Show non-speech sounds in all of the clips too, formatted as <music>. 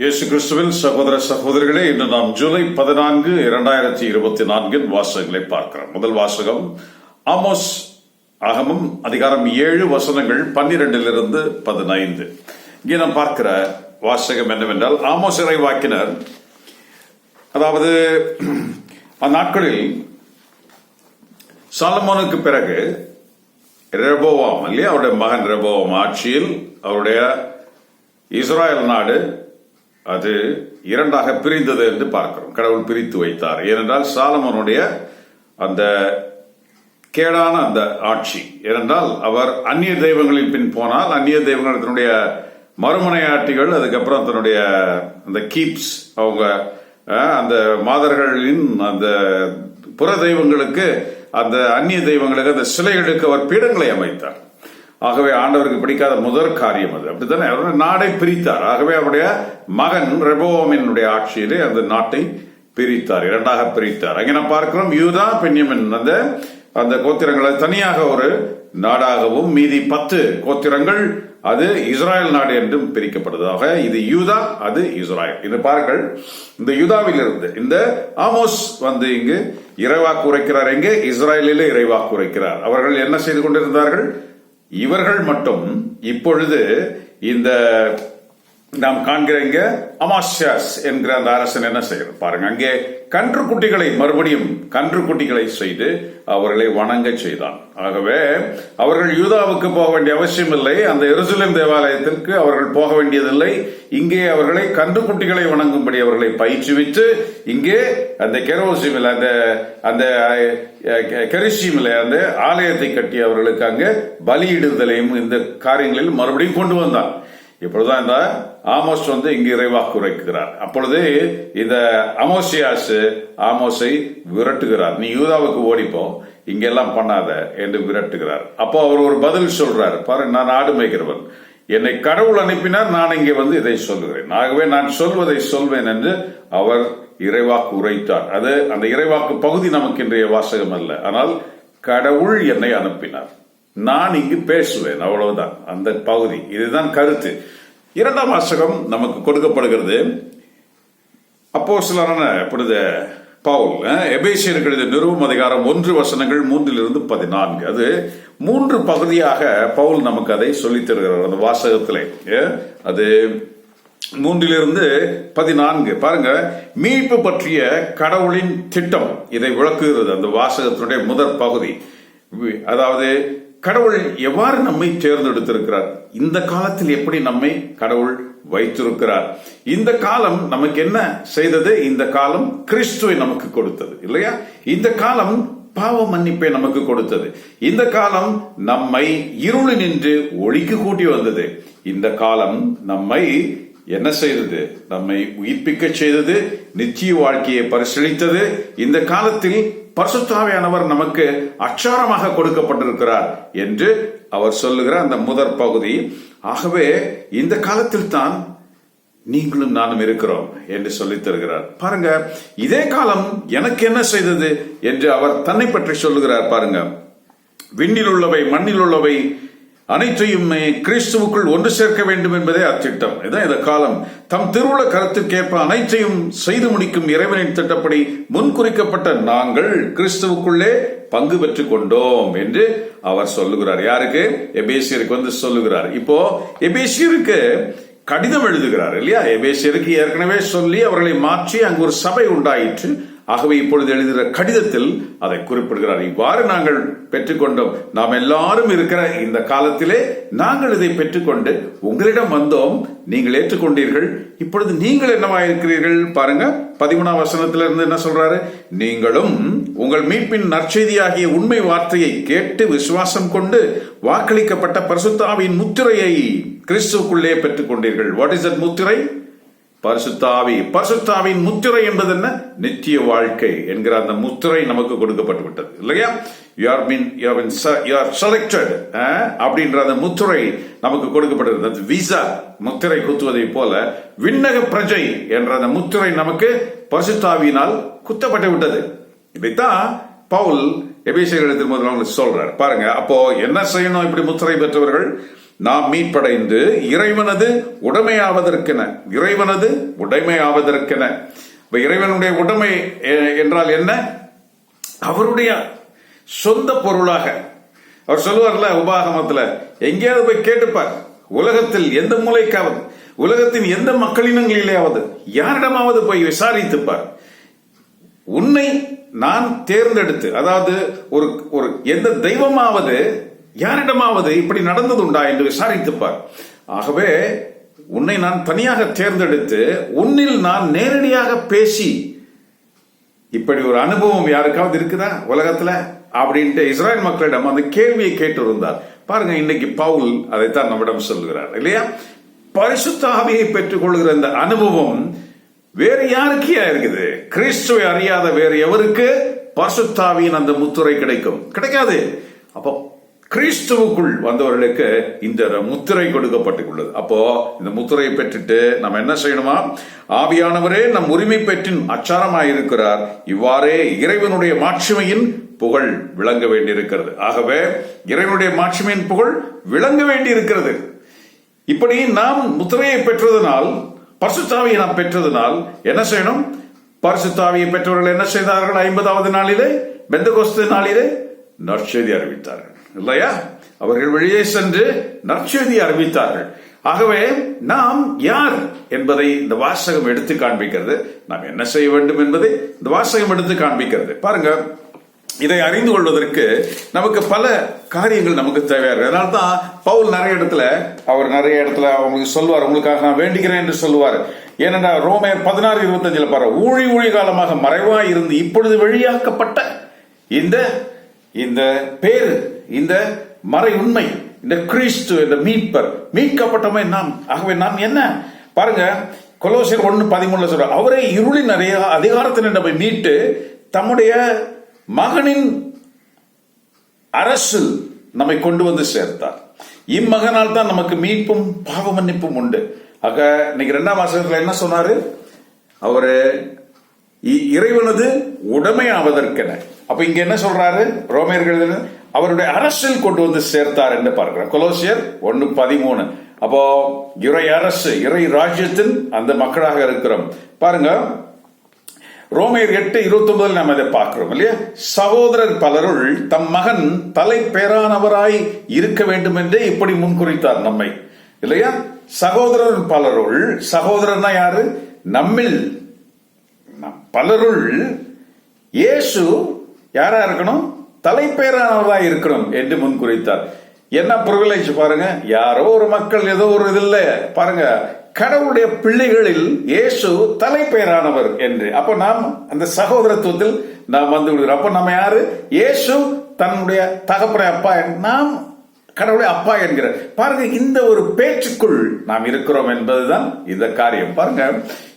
இயேசு கிறிஸ்துவின் சகோதர சகோதரிகளே இன்று நாம் ஜூலை பதினான்கு இரண்டாயிரத்தி இருபத்தி நான்கின் வாசகங்களை பார்க்கிறோம். முதல் வாசகம் ஆமோஸ் அகமும் அதிகாரம் ஏழு வசனங்கள் பன்னிரெண்டிலிருந்து பதினைந்து. இங்கே நாம் பார்க்கிற வாசகம் என்னவென்றால் ஆமோஸ் இறை வாக்கினர் அதாவது <clears throat> அந்நாட்களில் சாலமோனுக்கு பிறகு ரெபோவாம் இல்லையா? அவருடைய மகன் ரெபோவாம் ஆட்சியில் அவருடைய இஸ்ராயல் நாடு அது இரண்டாக பிரிந்தது என்று பார்க்கிறோம். கடவுள் பிரித்து வைத்தார். ஏனென்றால் சாலமோனுடைய அந்த கேடான அந்த ஆட்சி. ஏனென்றால் அவர் அந்நிய தெய்வங்களின் பின் போனால் அந்நிய தெய்வங்கள் தன்னுடைய மறுமனையாட்டிகள் அதுக்கப்புறம் தன்னுடைய அந்த கீப்ஸ் அவங்க அந்த மாதர்களின் அந்த புற தெய்வங்களுக்கு அந்த அந்நிய தெய்வங்களுக்கு அந்த சிலைகளுக்கு அவர் பீடங்களை அமைத்தார். ஆகவே ஆண்டவருக்கு பிடிக்காத முதற் காரியம் அது. அப்படித்தானே? அவர் நாடை பிரித்தார். ஆகவே அவருடைய மகன் ரெபோமினுடைய ஆட்சியிலே அந்த நாட்டை பிரித்தார் இரண்டாக பிரித்தார். அங்கே நாம் பார்க்கிறோம் யூதா பெண்யமின் அந்த அந்த கோத்திரங்களை தனியாக ஒரு நாடாகவும் மீதி பத்து கோத்திரங்கள் அது இஸ்ராயல் நாடு என்றும் பிரிக்கப்படுவதாக இது யூதா அது இஸ்ராயல். இது பாருங்கள் இந்த யூதாவில் இருந்து இந்த ஆமோஸ் வந்து இங்கு இறைவாக்கு உரைக்கிறார். எங்கே? இஸ்ராயலிலே இறைவாக்கு உரைக்கிறார். அவர்கள் என்ன செய்து கொண்டிருந்தார்கள்? இவர்கள் மட்டும் இப்பொழுது இந்த நாம் காண்கிற இங்க அமாஷியாஸ் என்கிற அந்த அரசன் என்ன செய்யறது பாருங்க அங்கே கன்று குட்டிகளை மறுபடியும் கன்று குட்டிகளை செய்து அவர்களை வணங்க செய்தான். ஆகவே அவர்கள் யூதாவுக்கு போக வேண்டிய அவசியம் இல்லை அந்த எருசலேம் தேவாலயத்திற்கு அவர்கள் போக வேண்டியதில்லை. இங்கே அவர்களை கன்று குட்டிகளை வணங்கும்படி அவர்களை பயிற்றுவித்து இங்கே அந்த கெரோசிமில் அந்த அந்த கெரிசிமில் அந்த ஆலயத்தை கட்டி அவர்களுக்கு அங்கே பலியிடுதலையும் இந்த காரியங்களில் மறுபடியும் கொண்டு வந்தான். இப்பொழுதுதான் இந்த ஆமோஸ் வந்து இங்கு இறைவாக்கு உரைக்கிறார் அப்பொழுது இந்த அமோசியாஸ் ஆமோஸை விரட்டுகிறார். நீ யூதாவுக்கு ஓடிப்போ இங்கெல்லாம் பண்ணாத என்று விரட்டுகிறார். அப்போ அவர் ஒரு பதில் சொல்றார். பாரு நான் ஆடு மேய்க்கிறவன் என்னை கடவுள் அனுப்பினார் நான் இங்கே வந்து இதை சொல்லுகிறேன். ஆகவே நான் சொல்வதை சொல்வேன் என்று அவர் இறைவாக்கு உரைத்தார் அது அந்த இறைவாக்கு பகுதி நமக்கு இன்றைய வாசகம் அல்ல. ஆனால் கடவுள் என்னை அனுப்பினார். நான் இங்கு பேசுவேன் அவ்வளவுதான். அந்த பகுதி. இதுதான் கருத்து. இரண்டாம் வாசகம் நமக்கு கொடுக்கப்படுகிறது. அப்போ சிலரான புனித பவுல் அஹ், எபேசியருக்கு நிறுவம் அதிகாரம் ஒன்று வசனங்கள் மூன்றிலிருந்து பதினான்கு. அது மூன்று பகுதியாக பவுல் நமக்கு அதை சொல்லித் தருகிறார். அந்த வாசகத்திலே அது மூன்றிலிருந்து பதினான்கு. பாருங்க மீட்பு பற்றிய கடவுளின் திட்டம் இதை விளக்குகிறது. அந்த வாசகத்தினுடைய முதற் பகுதி. அதாவது கடவுள் எவ்வாறு நம்மை தேர்ந்தெடுத்திருக்கிறார்? இந்த காலத்தில் எப்படி நம்மை கடவுள் வைத்திருக்கிறார்? இந்த காலம் நமக்கு என்ன செய்தது? இந்த காலம் கிறிஸ்துவை நமக்கு கொடுத்தது இல்லையா? இந்த காலம் பாவ மன்னிப்பை நமக்கு கொடுத்தது. இந்த காலம் நம்மை இருளினின்று ஒளிக்கு கூட்டி வந்தது. இந்த காலம் நம்மை என்ன செய்தது? நம்மை உயிர்ப்பிக்க செய்தது நிச்சய வாழ்க்கையை பரிசீலித்தது. இந்த காலத்தில் பரிசுத்தாவியானவர் நமக்கு அச்சாரமாக கொடுக்கப்பட்டிருக்கிறார் என்று அவர் சொல்லுகிற அந்த முதற் பகுதி. ஆகவே இந்த காலத்தில் தான் நீங்களும் நானும் இருக்கிறோம் என்று சொல்லித் தருகிறார். பாருங்க இதே காலம் எனக்கு என்ன செய்தது என்று அவர் தன்னை பற்றி சொல்லுகிறார் பாருங்க. விண்ணில் உள்ளவை மண்ணில் உள்ளவை அனைத்தையும் கிறிஸ்துவுக்குள் ஒன்று சேர்க்க வேண்டும் என்பதே அத்திட்டம். இதுதான் இந்த காலம். தம் திருவுள கருத்துக்கேற்ப அனைத்தையும் செய்து முடிக்கும் இறைவனின் திட்டப்படி முன்குறிக்கப்பட்ட நாங்கள் கிறிஸ்துவுக்குள்ளே பங்கு பெற்றுக் கொண்டோம் என்று அவர் சொல்லுகிறார். யாருக்கு? எபேசியருக்கு வந்து சொல்லுகிறார். இப்போ எபேசியருக்கு கடிதம் எழுதுகிறார் இல்லையா? எபேசியருக்கு ஏற்கனவே சொல்லி அவர்களை மாற்றி அங்கு ஒரு சபை உண்டாயிற்று. ஆகவே இப்பொழுது எழுதுகிற கடிதத்தில் அதை குறிப்பிடுகிறார். இவ்வாறு நாங்கள் பெற்றுக்கொண்டோம். நாம் எல்லாரும் இருக்கிற இந்த காலத்திலே நாங்கள் இதை பெற்றுக்கொண்டு உங்களிடம் வந்தோம். நீங்கள் ஏற்றுக்கொண்டீர்கள். இப்பொழுது நீங்கள் என்னவா இருக்கிறீர்கள்? பாருங்க பதிமூணாம் வசனத்திலிருந்து இருந்து என்ன சொல்றாரு? நீங்களும் உங்கள் மீட்பின் நற்செய்தியாகிய உண்மை வார்த்தையை கேட்டு விசுவாசம் கொண்டு வாக்களிக்கப்பட்ட பரிசுத்தாவின் முத்திரையை கிறிஸ்துக்குள்ளே பெற்றுக்கொண்டீர்கள். வாட் இஸ் தட் முத்திரை? பரிசுத்தாவி. பரிசுத்தாவின் முத்திரை என்பது என்ன நித்திய வாழ்க்கை என்கிற அந்த முத்திரை நமக்கு கொடுக்கப்பட்டு விட்டது இல்லையா you are mean you are selected அப்படின்ற அந்த முத்திரை நமக்கு கொடுக்கப்பட்டிருந்தது. விசா முத்திரை குத்துவதை போல விண்ணக பிரஜை என்ற அந்த முத்திரை நமக்கு பரிசுத்தாவியினால் குத்தப்பட்டு விட்டது இதைத்தான் பவுல் எபேசியர் எழுதும் போது அவங்களுக்கு சொல்றார். பாருங்க அப்போ என்ன செய்யணும் இப்படி முத்திரை பெற்றவர்கள்? நாம் மீட்படைந்து இறைவனது உடைமையாவதற்கென இறைவனது உடைமையாவதற்கென. இப்ப இறைவனுடைய உடைமை எ- என்றால் என்ன? அவருடைய சொந்த பொருளாக. அவர் சொல்லுவார்ல உபாகமத்துல எங்கேயாவது போய் கேட்டுப்பார் உலகத்தில் எந்த மூலைக்காவது உலகத்தின் எந்த மக்களினங்களிலேயாவது யாரிடமாவது போய் விசாரித்துப்பார். உன்னை நான் தேர்ந்தெடுத்து அதாவது ஒரு ஒரு எந்த தெய்வமாவது யாரிடமாவது இப்படி நடந்தது உண்டா என்று விசாரித்துப்பார். ஆகவே உன்னை நான் தனியாக தேர்ந்தெடுத்து உன்னில் நான் நேரடியாக பேசி இப்படி ஒரு அனுபவம் யாருக்காவது இருக்குதா உலகத்துல? அப்படின்ட்டு இஸ்ரேல் மக்களிடம் அந்த கேள்வியை கேட்டு இருந்தார் பாருங்க இன்னைக்கு பவுல் அதைத்தான் நம்மிடம் சொல்கிறார் இல்லையா? பரிசுத்தாவியை பெற்றுக்கொள்கிற பெற்றுக் கொள்கிற இந்த அனுபவம் வேறு யாருக்கே இருக்குது? கிறிஸ்துவை அறியாத வேறு எவருக்கு? பரிசுத்தாவியின் அந்த முத்துரை கிடைக்கும். கிடைக்காது. அப்போ கிறிஸ்துவுக்குள் வந்தவர்களுக்கு இந்த முத்திரை கொடுக்கப்பட்டுள்ளது. அப்போ இந்த முத்திரையை பெற்றுட்டு நம்ம என்ன செய்யணுமா? ஆவியானவரே நம் உரிமை பெற்றின் அச்சாரமாய் இருக்கிறார் இவ்வாறே இறைவனுடைய மாட்சிமையின் புகழ் விளங்க வேண்டியிருக்கிறது. ஆகவே இறைவனுடைய மாட்சிமையின் புகழ் விளங்க வேண்டியிருக்கிறது. இப்படி நாம் முத்திரையை பெற்றதனால் பரிசுத்தாவியை நாம் பெற்றதனால் என்ன செய்யணும்? பரிசுத்தாவியை பெற்றவர்கள் என்ன செய்தார்கள்? ஐம்பதாவது நாளிலே பெந்தகோஸ்து நாளிலே நற்செய்தி அறிவித்தார்கள். இல்லையா? அவர்கள் வெளியே சென்று நற்செய்தி அறிவித்தார்கள். ஆகவே நாம் யார் என்பதை இந்த வாசகம் எடுத்து காண்பிக்கிறது. நாம் என்ன செய்ய வேண்டும் என்பதை இந்த வாசகம் எடுத்து காண்பிக்கிறது. பாருங்க இதை அறிந்து கொள்வதற்கு நமக்கு பல காரியங்கள் நமக்கு தேவையா இருக்கு. அதனால தான் பவுல் நிறைய இடத்துல அவர் நிறைய இடத்துல அவங்களுக்கு சொல்லுவார் உங்களுக்காக நான் வேண்டிக்கிறேன் என்று சொல்லுவார். ஏனென்றா ரோமே பதினாறு இருபத்தஞ்சுல பாரு ஊழி ஊழி காலமாக மறைவாய் இருந்து இப்பொழுது வெளியாக்கப்பட்ட இந்த இந்த பேரு இந்த மறை உண்மை இந்த கிறிஸ்து இந்த மீட்பர் மீட்கப்பட்டமை நாம். ஆகவே நாம் என்ன? பாருங்க கொலோசியர் ஒன்னு பதிமூணுல சொல்ற அவரே இருளின் நிறைய அதிகாரத்தில் நம்மை மீட்டு தம்முடைய மகனின் அரசு நம்மை கொண்டு வந்து சேர்த்தார். இம்மகனால் தான் நமக்கு மீட்பும் பாவ மன்னிப்பும் உண்டு. ஆக இன்னைக்கு ரெண்டாம் வாசகத்துல என்ன சொன்னாரு? அவரு இ- இறைவனது உடைமையாவதற்கென. அப்ப இங்க என்ன சொல்றாரு? ரோமியர்கள் அவருடைய அரசில் கொண்டு வந்து சேர்த்தார் என்று பார்க்கிறோம். கொலோசியர் ஒன்னு பதிமூணு. அப்போ இறை அரசு இறை ராஜ்யத்தின் அந்த மக்களாக இருக்கிறோம். பாருங்க ரோமையர் எட்டு இருபத்தி ஒன்பதில் நாம் இதை பார்க்கிறோம் இல்லையா? சகோதரர் பலருள் தம் மகன் தலை பேரானவராய் இருக்க வேண்டும் என்றே இப்படி முன்குறித்தார் நம்மை இல்லையா? சகோதரர் பலருள் சகோதரர்னா யாரு? நம்மில் பலருள் இயேசு யாரா இருக்கணும்? தலைப்பேரானவராய் இருக்கணும் என்று முன்குறித்தார். என்ன ப்ரிவிலேஜ் பாருங்க யாரோ ஒரு மக்கள் ஏதோ ஒரு இதில் பாருங்க கடவுளுடைய பிள்ளைகளில் இயேசு தலைப்பேரானவர் என்று. அப்ப நாம் அந்த சகோதரத்துவத்தில் நாம் வந்து விடுகிறோம். அப்ப நம்ம யாரு? இயேசு தன்னுடைய தகப்பனை அப்பா நாம் கடவுளை அப்பா என்கிறார் பாருங்க இந்த ஒரு பேச்சுக்குள் நாம் இருக்கிறோம் என்பதுதான் இந்த காரியம். பாருங்க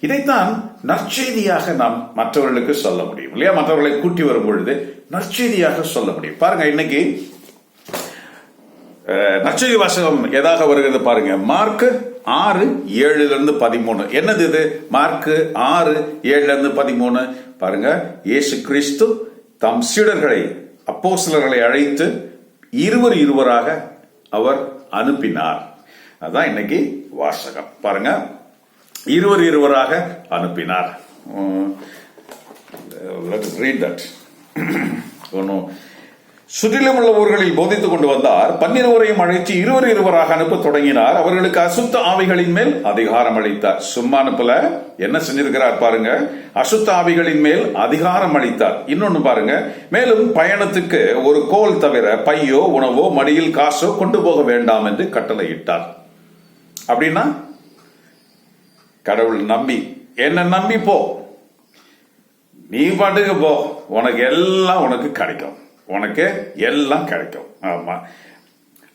இதைத்தான் நற்செய்தியாக நாம் மற்றவர்களுக்கு சொல்ல முடியும். இல்லையா? மற்றவர்களை கூட்டி வரும் பொழுது நற்செய்தியாக சொல்ல முடியும். பாருங்க இன்னைக்கு நற்செய்தி வாசகம் எதாக வருகிறது பாருங்க. மார்க் ஆறு ஏழுல இருந்து பதிமூணு. என்னது இது? மார்க் ஆறு ஏழுல இருந்து பதிமூணு. பாருங்க இயேசு கிறிஸ்து தம் சீடர்களை சிலர்களை அழைத்து இருவர் இருவராக அவர் அனுப்பினார். அதான் இன்னைக்கு வாசகம். பாருங்க. இருவர் இருவராக அனுப்பினார். ரீட் தட் ஒன்றும் சுற்றிலும் உள்ள ஊர்களில் போதித்துக் கொண்டு வந்தார். பன்னிருவரையும் அழைத்து இருவர் இருவராக அனுப்ப தொடங்கினார். அவர்களுக்கு அசுத்த ஆவிகளின் மேல் அதிகாரம் அளித்தார். சும்மா அனுப்பல என்ன செஞ்சிருக்கிறார் பாருங்க. அசுத்த ஆவிகளின் மேல் அதிகாரம் அளித்தார். இன்னொன்னு பாருங்க. மேலும் பயணத்துக்கு ஒரு கோல் தவிர பையோ உணவோ மடியில் காசோ கொண்டு போக வேண்டாம் என்று கட்டளையிட்டார். அப்படின்னா? கடவுள் நம்பி. என்ன நம்பி போ. நீ பாட்டுக்கு போ. உனக்கு எல்லாம் உனக்கு கிடைக்கும். உனக்கு எல்லாம் கிடைக்கும். ஆமா.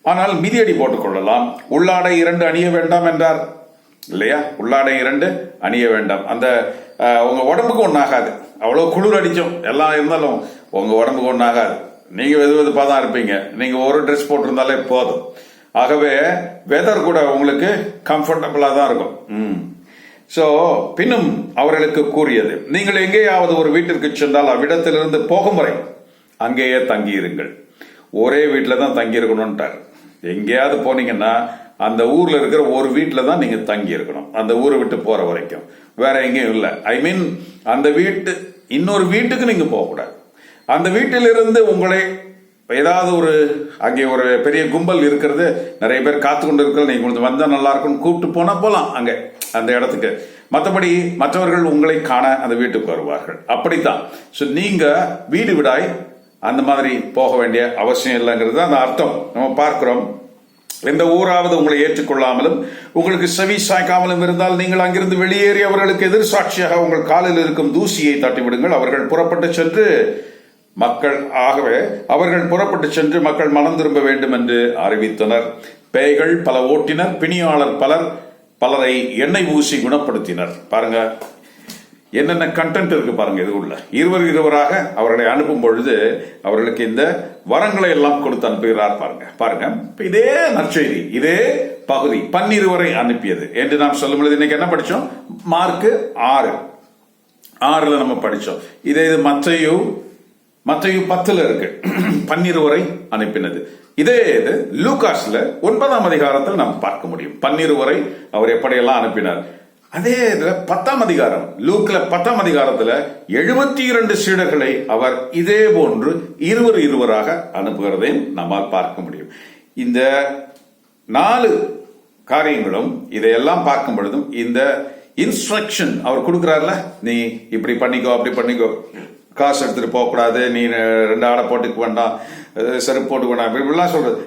ஆனால் மிதியடி போட்டுக்கொள்ளலாம். உள்ளாடை இரண்டு அணிய வேண்டாம் என்றார். இல்லையா? உள்ளாடை இரண்டு அணிய வேண்டாம். அந்த உங்கள் உங்க உடம்புக்கு ஒன்றாகாது அவ்வளோ குளிர் அடிக்கும் எல்லாம் இருந்தாலும் உங்க உடம்புக்கு ஒன்றாகாது நீங்க வெது வெதுப்பா தான் இருப்பீங்க. நீங்க ஒரு ட்ரெஸ் போட்டிருந்தாலே போதும். ஆகவே வெதர் கூட உங்களுக்கு கம்ஃபர்டபுளா தான் இருக்கும். ம். ஸோ பின்னும் அவர்களுக்கு கூறியது நீங்கள் எங்கேயாவது ஒரு வீட்டிற்கு சென்றால் அவ்விடத்திலிருந்து போகும் வரை அங்கேயே தங்கியிருங்கள். ஒரே வீட்டில் தான் தங்கியிருக்கணும்ட்டார். எங்கேயாவது போனீங்கன்னா அந்த ஊரில் இருக்கிற ஒரு வீட்டில் தான் நீங்கள் தங்கி இருக்கணும் அந்த ஊரை விட்டு போகிற வரைக்கும். வேற எங்கேயும் இல்லை. ஐ மீன் அந்த வீட்டு இன்னொரு வீட்டுக்கு நீங்கள் போகக்கூடாது. அந்த வீட்டிலிருந்து உங்களை ஏதாவது ஒரு அங்கே ஒரு பெரிய கும்பல் இருக்கிறது நிறைய பேர் காத்து கொண்டு இருக்கிற நீங்கள் கொஞ்சம் வந்தால் நல்லா இருக்கும்னு கூப்பிட்டு போனால் போலாம் அங்கே அந்த இடத்துக்கு. மற்றபடி மற்றவர்கள் உங்களை காண அந்த வீட்டுக்கு வருவார்கள். அப்படித்தான். ஸோ நீங்கள் வீடு விடாய் அந்த மாதிரி போக வேண்டிய அவசியம் இல்லைங்கிறது அந்த அர்த்தம். நம்ம பார்க்கிறோம். எந்த ஊராவது உங்களை ஏற்றுக்கொள்ளாமலும் உங்களுக்கு செவி சாய்க்காமலும் இருந்தால் நீங்கள் அங்கிருந்து வெளியேறி அவர்களுக்கு எதிர் சாட்சியாக உங்கள் காலில் இருக்கும் தூசியை தட்டிவிடுங்கள். அவர்கள் புறப்பட்டு சென்று மக்கள் ஆகவே அவர்கள் புறப்பட்டு சென்று மக்கள் மனம் திரும்ப வேண்டும் என்று அறிவித்தனர். பேய்கள் பல ஓட்டினர் பிணியாளர் பலர் பலரை எண்ணெய் ஊசி குணப்படுத்தினர். பாருங்க என்னென்ன கண்டென்ட் இருக்கு பாருங்க இது உள்ள. இருவர் இருவராக அவர்களை அனுப்பும் பொழுது அவர்களுக்கு இந்த வரங்களை எல்லாம் கொடுத்து அனுப்புகிறார் பாருங்க. பாருங்க. இதே நற்செய்தி இதே பகுதி பன்னிருவரை அனுப்பியது. என்று நாம் சொல்லும் பொழுது இன்னைக்கு என்ன படிச்சோம்? மார்க்கு ஆறு. ஆறுல நம்ம படிச்சோம். இதே இது மற்றையு மற்றையு பத்துல இருக்கு. பன்னிருவரை அனுப்பினது. இதே இது லூகாஸ்ல ஒன்பதாம் அதிகாரத்தில் நாம் பார்க்க முடியும். பன்னிருவரை அவர் எப்படியெல்லாம் அனுப்பினார்? அதே இதுல பத்தாம் அதிகாரம் லூக்ல பத்தாம் அதிகாரத்துல எழுபத்தி இரண்டு சீடர்களை அவர் இதே போன்று இருவர் இருவராக அனுப்புகிறதையும் நம்மால் பார்க்க முடியும். இந்த நாலு காரியங்களும் இதையெல்லாம் பார்க்கும் பொழுதும் இந்த இன்ஸ்ட்ரக்ஷன் அவர் கொடுக்கிறார்ல நீ இப்படி பண்ணிக்கோ அப்படி பண்ணிக்கோ. காசு எடுத்துட்டு போகக்கூடாது நீ ரெண்டு ஆடை போட்டுக்க வேண்டாம் செருப்பு போட்டுக்க வேண்டாம். இப்படி இப்படிலாம் சொல்றது.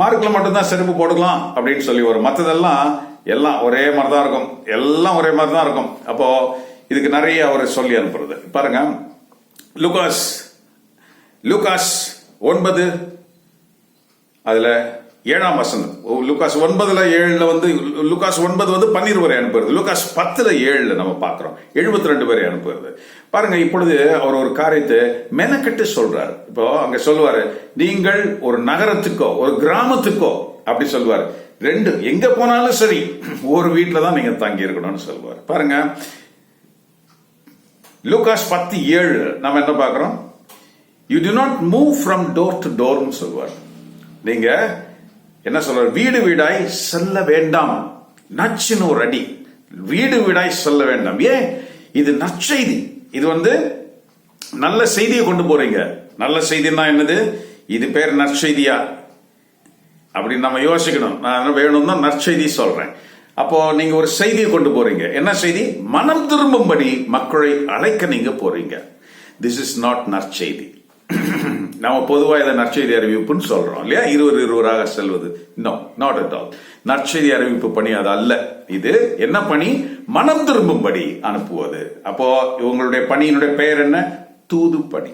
மார்க்கில் மட்டும்தான் செருப்பு போடலாம் அப்படின்னு சொல்லி வரும். மற்றதெல்லாம் எல்லாம் ஒரே மாதிரி தான் இருக்கும். எல்லாம் ஒரே மாதிரி தான் இருக்கும். அப்போ இதுக்கு நிறைய அவர் சொல்லி அனுப்புறது. பாருங்க. லுகாஸ். லுகாஸ் ஒன்பது அதுல ஏழாம் வசனம். ஓ, லுகாஸ் ஒன்பதுல ஏழுல வந்து லுகாஸ் ஒன்பது வந்து பன்னீர் வரை அனுப்புறது. லுகாஸ் பத்துல ஏழுல நம்ம பார்க்கிறோம். எழுபத்தி ரெண்டு பேரை அனுப்புறது. பாருங்க இப்பொழுது அவர் ஒரு காரியத்தை மெனக்கெட்டு சொல்றாரு. இப்போ அங்க சொல்லுவாரு நீங்கள் ஒரு நகரத்துக்கோ ஒரு கிராமத்துக்கோ அப்படி சொல்லுவாரு. ரெண்டு எங்க போனாலும் சரி ஒரு வீட்டில் தான் நீங்க தங்கி இருக்கணும்னு சொல்லுவார். பாருங்க. லூகாஸ் பத்து ஏழு நம்ம என்ன பார்க்குறோம்? You do not move from door to டோர்னு சொல்லுவார். நீங்க என்ன சொல்ற வீடு வீடாய் செல்ல வேண்டாம். நச்சுன்னு ஒரு அடி. வீடு வீடாய் செல்ல வேண்டாம். ஏன்? இது நற்செய்தி. இது வந்து நல்ல செய்தியை கொண்டு போறீங்க. நல்ல செய்தின்னா என்னது? இது பேர் நற்செய்தியா? அப்படின்னு நம்ம யோசிக்கணும். நான் வேணும்னா நற்செய்தி சொல்றேன். அப்போ நீங்க ஒரு செய்தியை கொண்டு போறீங்க. என்ன செய்தி? மனம் திரும்பும்படி மக்களை அழைக்க நீங்க போறீங்க. திஸ் இஸ் நாட் நற்செய்தி. <clears throat> நம்ம பொதுவாக இதை நற்செய்தி அறிவிப்புன்னு சொல்றோம் இல்லையா? இருவர் இருவராக செல்வது. நோ நாட் அட் ஆல் நற்செய்தி அறிவிப்பு பணி அது அல்ல. இது என்ன பணி? மனம் திரும்பும்படி அனுப்புவது. அப்போ இவங்களுடைய பணியினுடைய பெயர் என்ன? தூது பணி.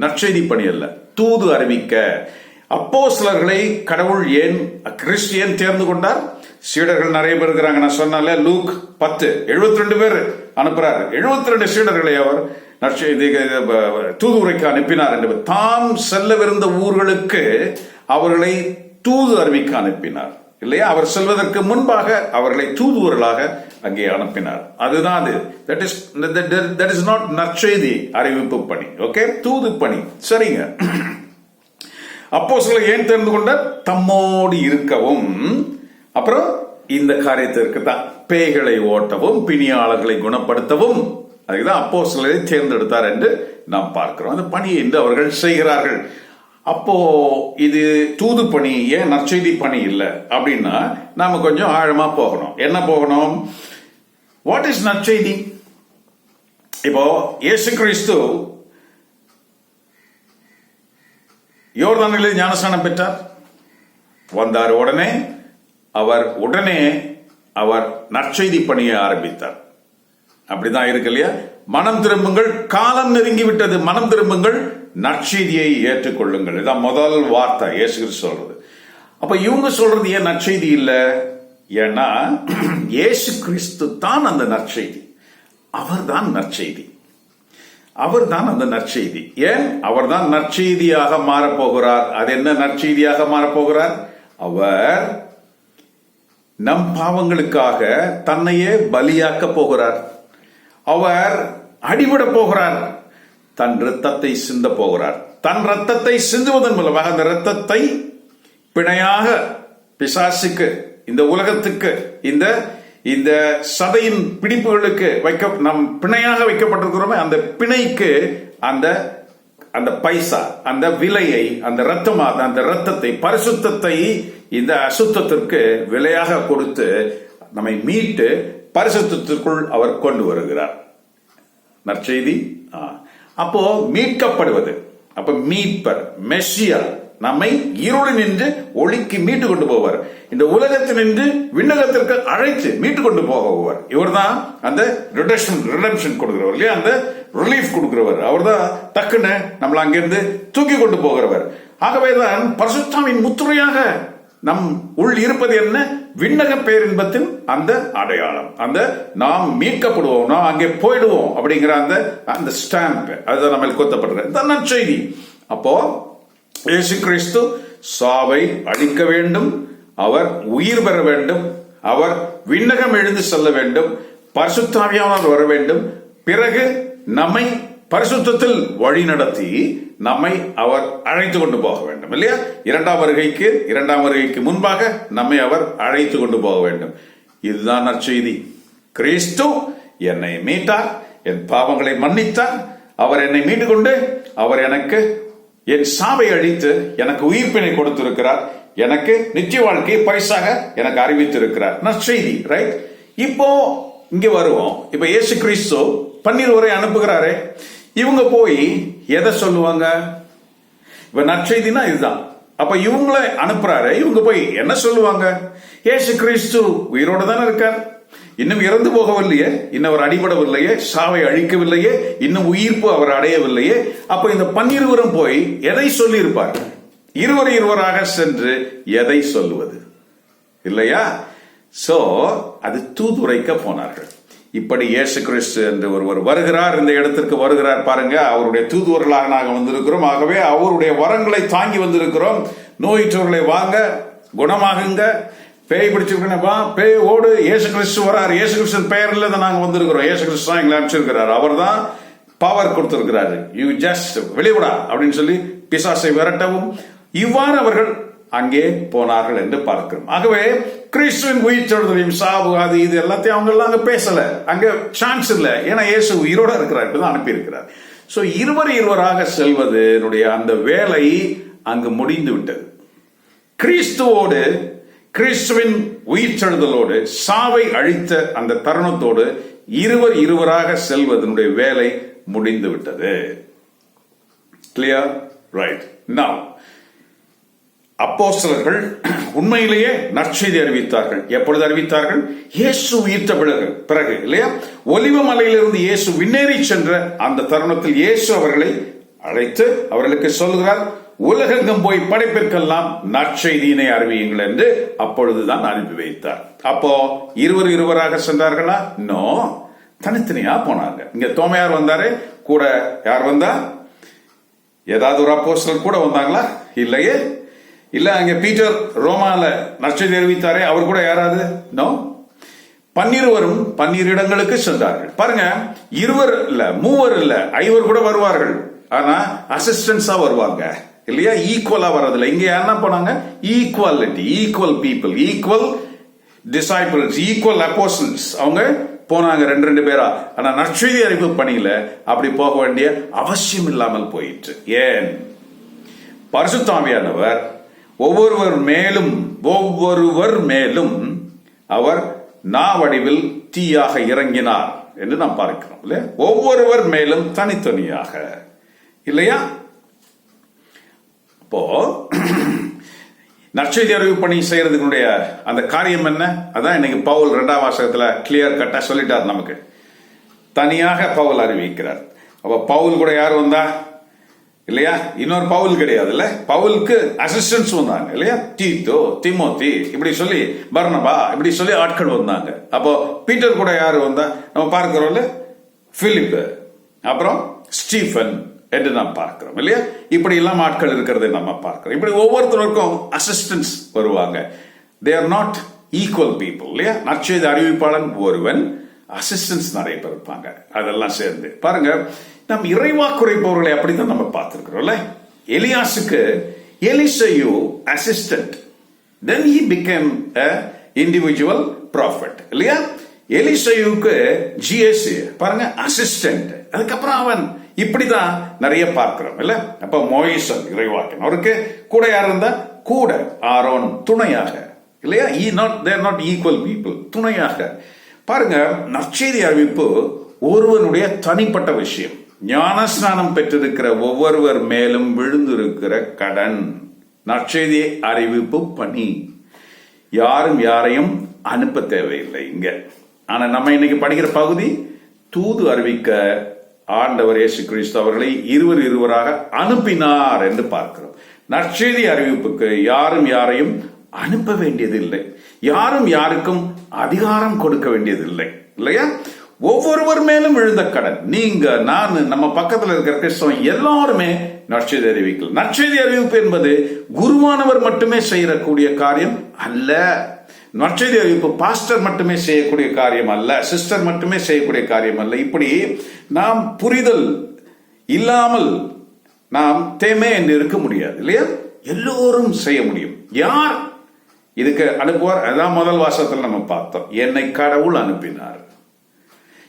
நற்செய்தி பணி அல்ல. தூது அறிவிக்க. அப்போ சிலர்களை கடவுள் ஏன் கிறிஸ்டியன் தேர்ந்து கொண்டார்? சீடர்கள் நிறைய பேர் இருக்கிறாங்க. நான் சொன்னால லூக் பத்து. 72 ரெண்டு பேர் அனுப்புறாரு. 72 ரெண்டு சீடர்களை அவர் நற்செய்தி தூதுரைக்கு அனுப்பினார் என்று தாம் செல்லவிருந்த ஊர்களுக்கு அவர்களை தூது அறிவிக்க அனுப்பினார். இல்லையா? அவர் செல்வதற்கு முன்பாக அவர்களை தூதுவர்களாக அங்கே அனுப்பினார். அதுதான் அது. That is that is not நற்செய்தி அறிவிப்பு பணி. ஓகே தூது பணி. சரிங்க. அப்போ ஏன் தெரிந்து கொண்டார்? தம்மோடு இருக்கவும். அப்புறம் இந்த காரியத்திற்கு தான் பேய்களை ஓட்டவும் பிணியாளர்களை குணப்படுத்தவும் அதுக்குதான் அப்போ சிலரை தேர்ந்தெடுத்தார் என்று நாம் பார்க்கிறோம். அந்த பணியை என்று அவர்கள் செய்கிறார்கள். அப்போ இது தூது பணி ஏன் நற்செய்தி பணி இல்லை? அப்படின்னா நாம கொஞ்சம் ஆழமா போகணும். என்ன போகணும்? வாட் இஸ் நற்செய்தி? இப்போ இயேசு கிறிஸ்து யோர்தானிலே ஞானஸ்நானம் பெற்றார். வந்தார் உடனே அவர் உடனே அவர் நற்செய்தி பணியை ஆரம்பித்தார். அப்படிதான் இருக்கு இல்லையா? மனம் திரும்புங்கள் காலம் நெருங்கி விட்டது மனம் திரும்புங்கள் நற்செய்தியை ஏற்றுக்கொள்ளுங்கள். இதான் முதல் வார்த்தை இயேசு கிறிஸ்து சொல்றது. அப்ப இவங்க சொல்றது ஏன் நற்செய்தி இல்லை? ஏன்னா <clears throat> இயேசு கிறிஸ்து தான் அந்த நற்செய்தி. அவர் தான் நற்செய்தி. அவர் தான் அந்த நற்செய்தி. ஏன்? அவர்தான் நற்செய்தியாக மாறப்போகிறார். அது என்ன நற்செய்தியாக மாறப்போகிறார்? அவர் நம் பாவங்களுக்காக தன்னையே பலியாக்க போகிறார். அவர் அடிபட போகிறார். தன் ரத்தத்தை சிந்த போகிறார். தன் ரத்தத்தை சிந்துவதன் மூலமாக அந்த ரத்தத்தை பிணையாக பிசாசுக்கு இந்த உலகத்துக்கு இந்த இந்த சதையின் பிடிப்புகளுக்கு வைக்க நம் பிணையாக வைக்கப்பட்டிருக்கிறோமே அந்த பிணைக்கு அந்த அந்த பைசா அந்த விலையை அந்த ரத்தமாக அந்த ரத்தத்தை பரிசுத்தத்தை இந்த அசுத்தத்திற்கு விலையாக கொடுத்து நம்மை மீட்டு பரிசுத்தத்திற்குள் அவர் கொண்டு வருகிறார். நற்செய்தி. அப்போ மீட்கப்படுவது. அப்ப மீட்பர் மெஷியர் நம்மை இருளில் நின்று ஒளிக்கு மீட்டு கொண்டு போவார். இந்த உலகத்தில் நின்று விண்ணகத்திற்கு அழைத்து மீட்டு கொண்டு போவார் இவர்தான் அந்த ரிடக்ஷன் ரிடம்ஷன் கொடுக்கிறவர் இல்லையா? அந்த ரிலீஃப் கொடுக்கிறவர். அவர்தான் டக்குன்னு நம்மள அங்கிருந்து தூக்கி கொண்டு போகிறவர். ஆகவேதான் பரசுத்தாமின் முத்துரையாக நம் உள் இருப்பது என்ன? விண்ணக பேரின்பத்தின் அந்த அடையாளம். அந்த நாம் மீட்கப்படுவோம் நாம் அங்கே போயிடுவோம் அப்படிங்கிற அந்த அந்த ஸ்டாம்ப் அதுதான் நம்ம கொத்தப்படுற இந்த நற்செய்தி. அப்போ இயேசு கிறிஸ்து சாவை அழிக்க வேண்டும் அவர் உயிர் பெற வேண்டும் அவர் விண்ணகம் எழுந்து செல்ல வேண்டும் பரிசுத்தாவியானவர் வர வேண்டும். பிறகு நம்மை பரிசுத்தத்தில் வழி நடத்தி நம்மை அவர் அழைத்து கொண்டு போக வேண்டும் இல்லையா? இரண்டாம் வருகைக்கு இரண்டாம் வருகைக்கு முன்பாக நம்மை அவர் அழைத்து கொண்டு போக வேண்டும். இதுதான் நற்செய்தி. கிறிஸ்து என்னை மீட்டார் என் பாவங்களை மன்னித்தார் அவர் என்னை மீட்டுக்கொண்டு அவர் எனக்கு என் சாவை அழித்து எனக்கு உயிர்ப்பினை கொடுத்திருக்கிறார். எனக்கு நிச்சய வாழ்க்கையை பரிசாக எனக்கு அறிவித்திருக்கிறார். நற்செய்தி ரைட் இப்போ இங்க வருவோம். இப்ப இயேசு கிறிஸ்து பன்னீர் உரை அனுப்புகிறாரே. இவங்க போய் எதை சொல்லுவாங்க? இப்ப நற்செய்தினா இதுதான். அப்ப இவங்கள அனுப்புறாரு. இவங்க போய் என்ன சொல்லுவாங்க? ஏசு கிறிஸ்து உயிரோட தானே இருக்கார். இன்னும் இறந்து போகவில்லையே இன்னும் அவர் அடிபடவில்லையே சாவை அழிக்கவில்லையே இன்னும் உயிர்ப்பு அவர் அடையவில்லையே. அப்ப இந்த பன்னிருவரும் போய் எதை சொல்லி இருப்பார் இருவர் இருவராக சென்று எதை சொல்லுவது? இல்லையா? சோ அது தூதுரைக்க போனார்கள். இப்படி இயேசு கிறிஸ்து என்று ஒருவர் வருகிறார் இந்த இடத்திற்கு வருகிறார் பாருங்க அவருடைய தூதுவர்களாக நாங்கள் வந்திருக்கிறோம். ஆகவே அவருடைய வரங்களை தாங்கி வந்திருக்கிறோம். நோயிற்றவர்களை வாங்க குணமாகுங்க. பேய் பிடிச்சிருக்கணும் பேய் ஓடு ஏசு கிறிஸ்து வரார். ஏசு கிறிஸ்து பெயர்ல தான் நாங்க வந்திருக்கிறோம். ஏசு கிறிஸ்து தான் எங்களை அனுப்பிச்சிருக்கிறார். அவர் தான் பவர் கொடுத்திருக்கிறாரு. யூ ஜஸ்ட் வெளிவிடா அப்படின்னு சொல்லி பிசாசை விரட்டவும் இவ்வாறு அவர்கள் அங்கே போனார்கள் என்று பார்க்கிறோம். ஆகவே கிறிஸ்துவின் உயிர் சொல்றதையும் சாவு அது இது எல்லாத்தையும் அவங்க எல்லாம் அங்க பேசல. அங்க சான்ஸ் இல்லை. ஏன்னா இயேசு உயிரோட இருக்கிறார் இப்பதான் அனுப்பி இருக்கிறார் சோ இருவர் இருவராக செல்வதனுடைய அந்த வேலை அங்கு முடிந்து விட்டது கிறிஸ்துவோடு கிறிஸ்துவின் உயிர்ச்செழுதலோடு சாவை அழித்த அந்த தருணத்தோடு இருவர் இருவராக செல்வதனுடைய வேலை முடிந்து விட்டது கிளியர் ரைட் நவ் அப்போஸ்தலர்கள் உண்மையிலேயே நற்செய்தி அறிவித்தார்கள். எப்பொழுது அறிவித்தார்கள்? இயேசு உயிர்த்த பிறகு பிறகு இல்லையா? ஒலிவ மலையிலிருந்து இயேசு விண்ணேறி சென்ற அந்த தருணத்தில் இயேசு அவர்களை அழைத்து அவர்களுக்கு சொல்கிறார் உலகெங்கும் போய் படைப்பிற்கெல்லாம் நற்செய்தியினை அறிவியுங்கள் என்று அப்பொழுதுதான் அனுப்பி வைத்தார். அப்போ இருவர் இருவராக சென்றார்களா? நோ. தனித்தனியா போனாங்க. இங்க தோமையார் வந்தாரு? கூட யார் வந்தா? ஏதாவது ஒரு அப்போஸ்தலர் கூட வந்தாங்களா? இல்லையே. இல்ல அங்க பீட்டர் ரோமால நற்செய்தி அறிவித்தாரே அவர் கூட யாராவது? நோ. பன்னிருவரும் பன்னிரு இடங்களுக்கு சென்றார்கள். பாருங்க இருவர் இல்ல மூவர் இல்ல ஐவர் கூட வருவார்கள். ஆனா அசிஸ்டன்ஸா வருவாங்க. இல்லையா? ஈக்குவலா வர்றதில்ல. இங்க என்ன போனாங்க? Equality equal people equal disciples equal apostles அவங்க போனாங்க ரெண்டு ரெண்டு பேரா. ஆனா நற்செய்தி அறிவு பணியில அப்படி போக வேண்டிய அவசியம் இல்லாமல் போயிட்டு ஏன்? பரிசுத்தாமியானவர் ஒவ்வொருவர் மேலும் ஒவ்வொருவர் மேலும் அவர் நா வடிவில் தீயாக இறங்கினார் என்று நாம் பார்க்கிறோம் இல்லையா? ஒவ்வொருவர் மேலும் தனித்தனியாக. இல்லையா? அப்போ நற்செய்தி அறிவு பணி செய்யறதுனுடைய அந்த காரியம் என்ன? அதான் இன்னைக்கு பவுல் ரெண்டாம் வாசகத்துல கிளியர் கட்டா சொல்லிட்டார் நமக்கு. தனியாக பவுல் அறிவிக்கிறார். அப்ப பவுல் கூட யார் வந்தா? இல்லையா? இன்னொரு பவுல் கிடையாதுல்ல? பவுலுக்கு அசிஸ்டன்ஸ் வந்தாங்க இல்லையா? தீத்தோ திமோத்தி இப்படி சொல்லி பர்ணபா இப்படி சொல்லி ஆட்கள் வந்தாங்க. அப்போ பீட்டர் கூட யார் வந்தா? நம்ம பார்க்கிறோம்ல பிலிப் அப்புறம் ஸ்டீஃபன். என்று நாம் பார்க்கிறோம் இல்லையா? இப்படி எல்லாம் ஆட்கள் இருக்கிறதை நம்ம பார்க்கிறோம். இப்படி ஒவ்வொருத்தருக்கும் அசிஸ்டன்ஸ் வருவாங்க. They are not equal people இல்லையா? நற்செய்தி அறிவிப்பாளன் ஒருவன் அசிஸ்டன்ஸ் நிறைய பேர் இருப்பாங்க. அதெல்லாம் சேர்ந்து. பாருங்க நம் இறைவா குறைப்பவர்களை அப்படித்தான் நம்ம பார்த்திருக்கிறோம்ல எலியாஸுக்கு எலிசையு assistant then he became individual prophet இல்லையா? எலிசையுக்கு ஜிஎஸ்சி பாருங்க அசிஸ்டன்ட் அதுக்கப்புறம் அவன் இப்படி தான் நிறைய பார்க்கிறோம் இல்ல? அப்ப மோயிசன் இறைவாக்கன் அவருக்கு கூட யார் இருந்தா? கூட ஆரோன் துணையாக இல்லையா? He not there not equal people துணையாக. பாருங்க நற்செய்தி அறிவிப்பு ஒருவனுடைய தனிப்பட்ட விஷயம். ஞானஸ்நானம் பெற்றிருக்கிற ஒவ்வொருவர் மேலும் விழுந்திருக்கிற கடன். நற்செய்தி அறிவிப்பு பணி. யாரும் யாரையும் அனுப்ப தேவையில்லை இங்க. ஆனா நம்ம இன்னைக்கு படிக்கிற பகுதி தூது அறிவிக்க ஆண்டவர் இயேசு கிறிஸ்து அவர்களை இருவர் இருவராக அனுப்பினார் என்று பார்க்கிறோம். நற்செய்தி அறிவிப்புக்கு யாரும் யாரையும் அனுப்ப வேண்டியதில்லை. யாரும் யாருக்கும் அதிகாரம் கொடுக்க வேண்டியதில்லை. இல்லையா? ஒவ்வொருவர் மேலும் விழுந்த கடன். நீங்க நான் நம்ம பக்கத்தில் இருக்கிற கிறிஸ்தவன் எல்லாருமே நற்செய்தி அறிவிக்கல. நற்செய்தி அறிவிப்பு என்பது குருவானவர் மட்டுமே செய்யக்கூடிய காரியம் அல்ல. நற்செய்தி அறிவிப்பு பாஸ்டர் மட்டுமே செய்யக்கூடிய காரியம் அல்ல சிஸ்டர் மட்டுமே செய்யக்கூடிய காரியம் அல்ல இப்படி நாம் புரிதல் இல்லாமல் நாம் தேமே என்று இருக்க முடியாது இல்லையா? எல்லோரும் செய்ய முடியும். யார்? இதுக்கு அனுப்புவார். அதான் முதல் வாசத்தில் நம்ம பார்த்தோம். என்னை கடவுள் அனுப்பினார்.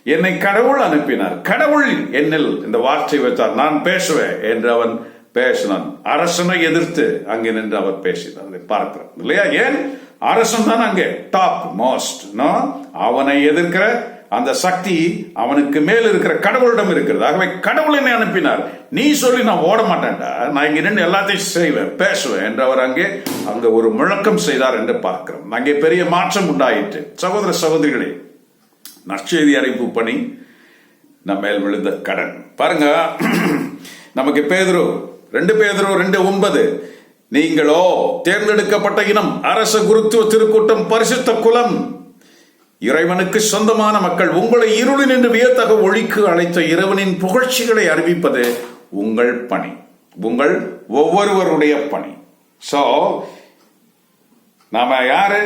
என்னை கடவுள் அனுப்பினார். கடவுள் என்னில் இந்த வார்த்தை வைத்தார். நான் பேசுவேன் என்று அவன் பேசினான். அரசனை எதிர்த்து அங்கே நின்று அவர் பேசினார். அதை பார்க்கிறோம் இல்லையா? ஏன்? அரசன் தான் அங்கே டாப் மோஸ்ட் அவனை எதிர்க்கிற அந்த சக்தி அவனுக்கு மேல் இருக்கிற கடவுளிடம் இருக்கிறது. ஆகவே கடவுள் என்னை அனுப்பினார். நீ சொல்லி நான் ஓட மாட்டேன்டா. நான் இங்க நின்று எல்லாத்தையும் செய்வேன் பேசுவேன் என்று அவர் அங்கே அங்க ஒரு முழக்கம் செய்தார் என்று பார்க்கிறோம். அங்கே பெரிய மாற்றம் உண்டாயிற்று. சகோதர சகோதரிகளே நற்செய்தி அறிவிப்பு பணி நம்ம மேல் விழுந்த கடன். பாருங்க <clears throat> நமக்கு பேதுரு ரெண்டு பேதுரு ரெண்டு ஒன்பது. நீங்களோ தேர்ந்தெடுக்கப்பட்ட இனம் அரச குருத்துவ திருக்கூட்டம் பரிசுத்த குலம். இறைவனுக்கு சொந்தமான மக்கள் உங்களை இருளில் நின்று வியத்தக ஒழிக்கு அழைத்த இறைவனின் புகழ்ச்சிகளை அறிவிப்பது உங்கள் பணி. உங்கள் ஒவ்வொருவருடைய பணி. சோ நாம யாரு?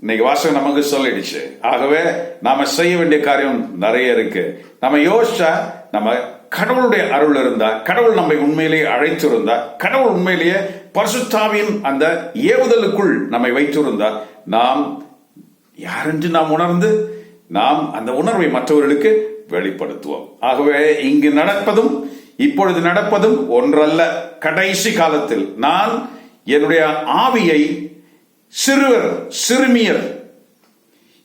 இன்னைக்கு வாசகம் நமக்கு சொல்லிடுச்சு. ஆகவே நாம செய்ய வேண்டிய காரியம் நிறைய இருக்கு. நம்ம யோசிச்சா நம்ம கடவுளுடைய அருள் இருந்தா கடவுள் நம்மை உண்மையிலேயே அழைத்திருந்தா கடவுள் உண்மையிலேயே பரிசுத்தாவின் அந்த ஏவுதலுக்குள் நம்மை வைத்திருந்தால் நாம் யாரென்று நாம் உணர்ந்து நாம் அந்த உணர்வை மற்றவர்களுக்கு வெளிப்படுத்துவோம். ஆகவே இங்கு நடப்பதும் இப்பொழுது நடப்பதும் ஒன்றல்ல. கடைசி காலத்தில் நான் என்னுடைய ஆவியை சிறுவர் சிறுமியர்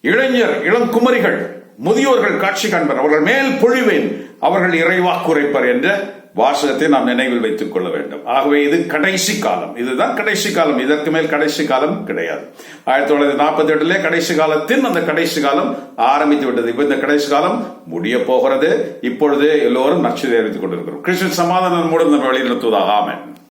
இளைஞர் இளம் குமரிகள் முதியோர்கள் காட்சி காண்பர் அவர்கள் மேல் பொழிவேன் அவர்கள் இறைவாக்குரைப்பர் என்ற வாசகத்தை நாம் நினைவில் வைத்துக் கொள்ள வேண்டும். ஆகவே இது கடைசி காலம். இதுதான் கடைசி காலம். இதற்கு மேல் கடைசி காலம் கிடையாது. ஆயிரத்தி தொள்ளாயிரத்தி நாற்பத்தி எட்டுல கடைசி காலத்தின் அந்த கடைசி காலம் ஆரம்பித்து விட்டது. இப்ப இந்த கடைசி காலம் முடிய போகிறது. இப்பொழுது எல்லோரும் நச்சு அறிவித்துக் கொண்டிருக்கிறோம். கிருஷ்ணன் சமாதானம் மூலம் நம்ம வழி நடத்துவதாக